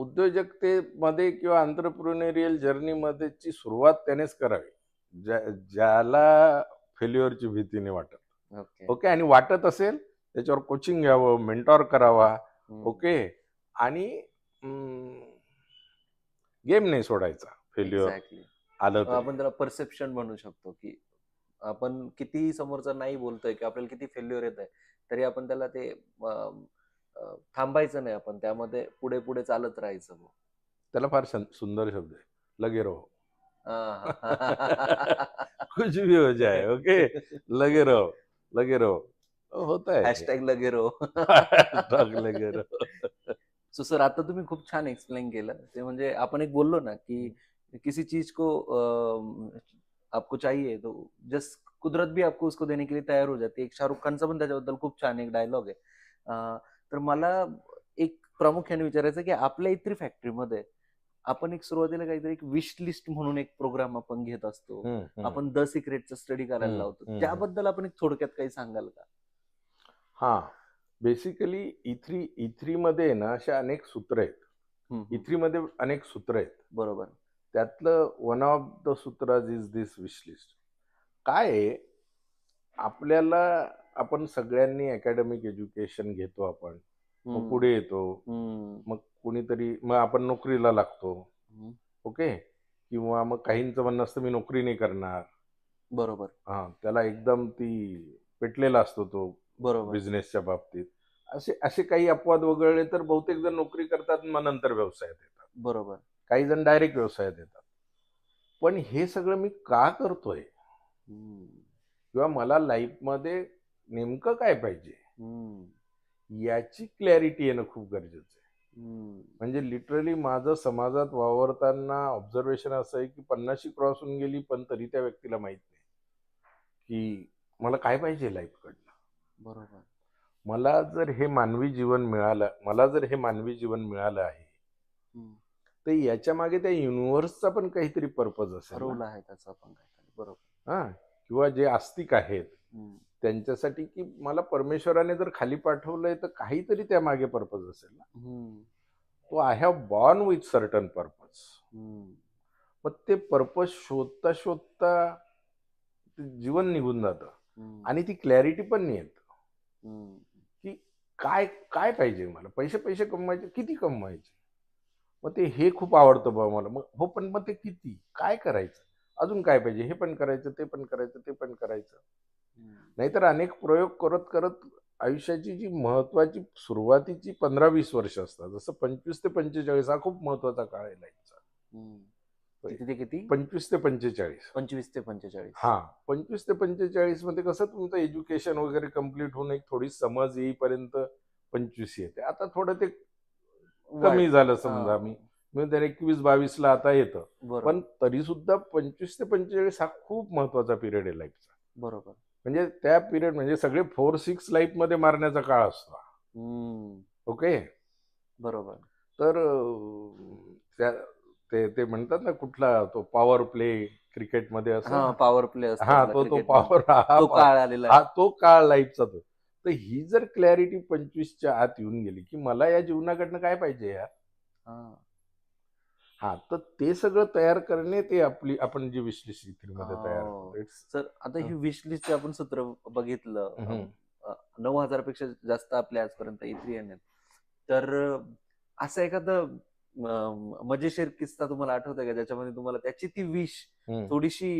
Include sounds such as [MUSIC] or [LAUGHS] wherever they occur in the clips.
उद्योजकतेमध्ये किंवा आंतरप्रिनेरियल जर्नीमध्येची सुरुवात त्यानेच करावी ज्या ज्याला फेल्युअरची भीती नाही वाटत. ओके. ओके? आणि वाटत असेल त्याच्यावर कोचिंग घ्यावं मेंटॉर करावा. ओके? आणि गेम नाही सोडायचा. Failure Exactly. आलं तर. आपण त्याला परसेप्शन म्हणू शकतो की आपण किती समोरचा नाही बोलतोय की आपल्याला किती फेल्युअर येत आहे तरी आपण त्याला ते थांबायचं नाही आपण. त्यामध्ये पुढे पुढे चालत राहायचं. त्याला फार सुंदर शब्द आहे. लगे रहो. [LAUGHS] कुछ भी हो जाए ओके? लगे रहो लगे रहो. होता है हॅशटॅग लगे रो Hashtag लगे रहो. सो सर [LAUGHS] आता तुम्ही खूप छान एक्सप्लेन केलं. ते म्हणजे आपण एक बोललो ना की किसी चीज को आपको चाहिए तो जस्ट कुदरत भी आपको उसको देने के लिए तयार हो जाते एक शाहरुख खानचा पण त्याच्याबद्दल खूप छान एक डायलॉग आहे. तर मला एक प्रामुख्याने विचारायचं की आपल्या इत्री फॅक्टरीमध्ये आपण एक सुरुवातीला काहीतरी एक विश लिस्ट म्हणून एक प्रोग्राम आपण घेत असतो. आपण द सिक्रेटचा स्टडी करायला लावतो. त्याबद्दल आपण एक थोडक्यात काही सांगाल का? हा. बेसिकली इथ्री इथ्री मध्ये ना अशा अनेक सूत्र आहेत. इथ्री मध्ये अनेक सूत्र आहेत. बरोबर. त्यातलं वन ऑफ द सूत्राज इज दिस विश लिस्ट काय आहे? आपल्याला आपण सगळ्यांनी अकॅडमिक एज्युकेशन घेतो आपण. मग पुढे येतो. मग कुणीतरी मग आपण नोकरीला लागतो. ओके? किंवा मग काहींचं म्हणणं असतं मी नोकरी नाही करणार. बरोबर. हा त्याला एकदम ती पेटलेला असतो तो बरोबर. बिझनेसच्या बाबतीत. असे असे काही अपवाद वगळले तर बहुतेक जण नोकरी करतात मग नंतर व्यवसायात येतात. बरोबर. काही जण डायरेक्ट व्यवसायात येतात. पण हे सगळं मी का करतोय? किंवा मला लाईफमध्ये नेमकं काय पाहिजे? याची क्लॅरिटी येणं खूप गरजेचं आहे. म्हणजे लिटरली माझं समाजात वावरताना ऑब्झर्वेशन असं आहे की पन्नाशी क्रॉस होऊन गेली पण तरी त्या व्यक्तीला माहीत नाही. की मला काय पाहिजे लाईफकडनं बरोबर. मला जर हे मानवी जीवन मिळालं मला जर हे मानवी जीवन मिळालं आहे. तर याच्या मागे त्या युनिव्हर्सचा पण काहीतरी पर्पज असेल आहे त्याचं काहीतरी. बरोबर. हा. किंवा जे आस्तिक आहेत त्यांच्यासाठी की मला परमेश्वराने जर खाली पाठवलंय तर काहीतरी त्या मागे पर्पज असेल ना? तो I have born with certain purpose. मग ते पर्पज शोधता शोधता जीवन निघून जातं. आणि ती क्लॅरिटी पण नाही येत. की काय काय पाहिजे मला? पैसे पैसे कमवायचे किती कमवायचे? मग ते हे खूप आवडतं बा मला. मग हो पण मग ते किती? काय करायचं? अजून काय पाहिजे? हे पण करायचं ते पण करायचं ते पण करायचं. नाहीतर अनेक प्रयोग करत करत आयुष्याची जी महत्वाची सुरुवातीची पंधरा वीस वर्ष असतात जसं पंचवीस ते पंचेचाळीस हा खूप महत्त्वाचा काळ आहे लाईफचा. किती पंचवीस ते पंचेचाळीस. पंचवीस ते पंचेचाळीस. हा पंचवीस ते पंचेचाळीसमध्ये कसं तुमचं एज्युकेशन वगैरे कंप्लीट होऊन एक थोडी समज येईपर्यंत पंचवीस येते. आता थोडं ते कमी झालं समजा मी. एकवीस बावीसला आता येतं. पण तरी सुद्धा पंचवीस ते पंचेचाळीस हा खूप महत्त्वाचा पिरियड आहे लाईफचा. बरोबर. म्हणजे त्या पिरियड म्हणजे सगळे फोर सिक्स लाईफमध्ये मारण्याचा काळ असतो. हा. ओके? बरोबर. तर त्या ते ते म्हणतात ना कुठला तो पॉवर प्ले क्रिकेटमध्ये हा असं पॉवर प्ले हा तो तो पॉवर तो काळ आलेला हा तो काळ लाईफचा तो. तर ही जर क्लॅरिटी पंचवीसच्या आत येऊन गेली की मला या जीवनाकडनं काय पाहिजे यार? हा. तर ते सगळं तयार करणे ते आपली आपण जी विश्लेषित मध्ये तयार हो. करतो It's- सर आता ही विश लिस्ट आपण सूत्र बघितलं हम्म. अ, नऊ हजारपेक्षा जास्त आपल्या आजपर्यंत इथली आहेत तर अ, असं एखादं अम, मजेशीर किस्सा तुम्हाला आठवतोय का ज्याच्यामध्ये तुम्हाला त्याची ती विश हम्म. थोडीशी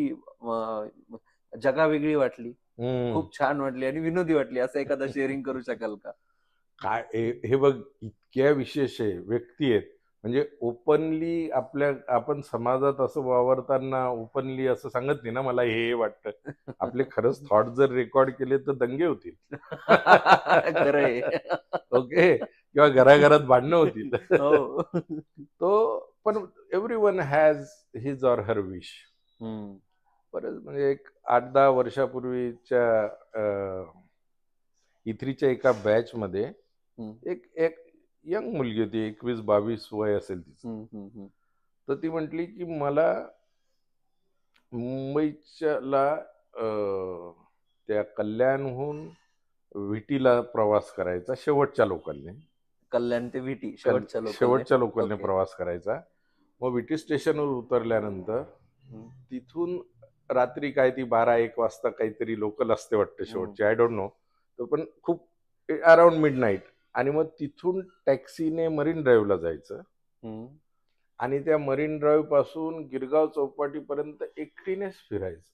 अ, जगा वेगळी वाटली हम्म. खूप छान वाटली आणि विनोदी वाटली असं एखादा शेअरिंग [LAUGHS] करू शकाल का काय हे- हे बघ इतक्या विशेष आहे व्यक्ती आहेत म्हणजे ओपनली आपल्या आपण समाजात असं वावरताना ओपनली असं सांगत नाही ना मला हे वाटतं. आपले खरंच [LAUGHS] थॉट जर रेकॉर्ड केले तर दंगे होतील. [LAUGHS] [LAUGHS] ओके? किंवा घराघरात भांडणं होतील. हो. तो पण every one has his or her wish. बरंच म्हणजे एक आठ दहा वर्षापूर्वीच्या इथरीच्या एका बॅच मध्ये. एक एक यंग मुलगी होती एकवीस बावीस वय असेल तिचं. तर ती म्हटली की मला मुंबईच्याला त्या कल्याणहून विटीला प्रवास करायचा शेवटच्या लोकलने. कल्याण ते विटी शेवटच्या शेवटच्या लोकलने. प्रवास करायचा. मग विटी स्टेशनवर उतरल्यानंतर तिथून रात्री काय ती बारा एक वाजता काहीतरी लोकल असते वाटतं शेवटची आय डोंट नो तर पण खूप अराउंड मिड नाईट आणि मग तिथून टॅक्सीने मरीन ड्राईव्हला जायचं. आणि त्या मरीन ड्राईव्हपासून गिरगाव चौपाटीपर्यंत एकटीनेच फिरायचं.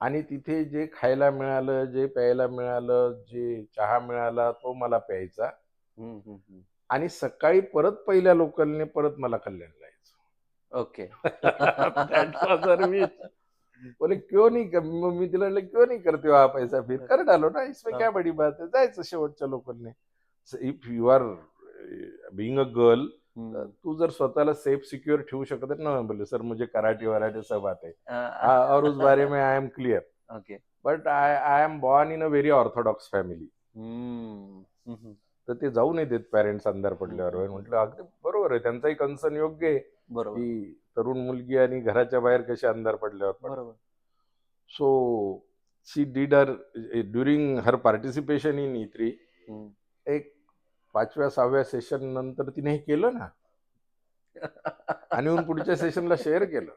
आणि तिथे जे खायला मिळालं जे प्यायला मिळालं जे चहा मिळाला तो मला प्यायचा. आणि सकाळी परत पहिल्या लोकलने परत मला कल्याणला यायचं ओके. [LAUGHS] बोले क्यों नहीं मी तिला क्यों नहीं करते हो आप ऐसा फिर? कर डालो ना इसमें क्या बड़ी बात है जायचं शेवटच्या लोकलने. If you are being a girl तू जर स्वतःला सेफ सिक्युअर ठेवू शकत आहे ना बोले सर मुझे कराटे वराटे सब आते हैं. हाँ, और उस बारे में I am clear okay but I I am born in a very orthodox family तर ते जाऊ नाही देत पॅरेंट्स अंधार पडल्यावर. म्हटलं अगदी बरोबर आहे त्यांचाही कन्सर्न योग्य आहे. बरोबर. की तरुण मुलगी आणि घराच्या बाहेर कशी अंधार पडल्यावर. बरोबर. So she did her during her participation in entry hmm. एक पाचव्या सहाव्या सेशन नंतर तिने हे केलं ना? आणि पुढच्या सेशनला शेअर केलं.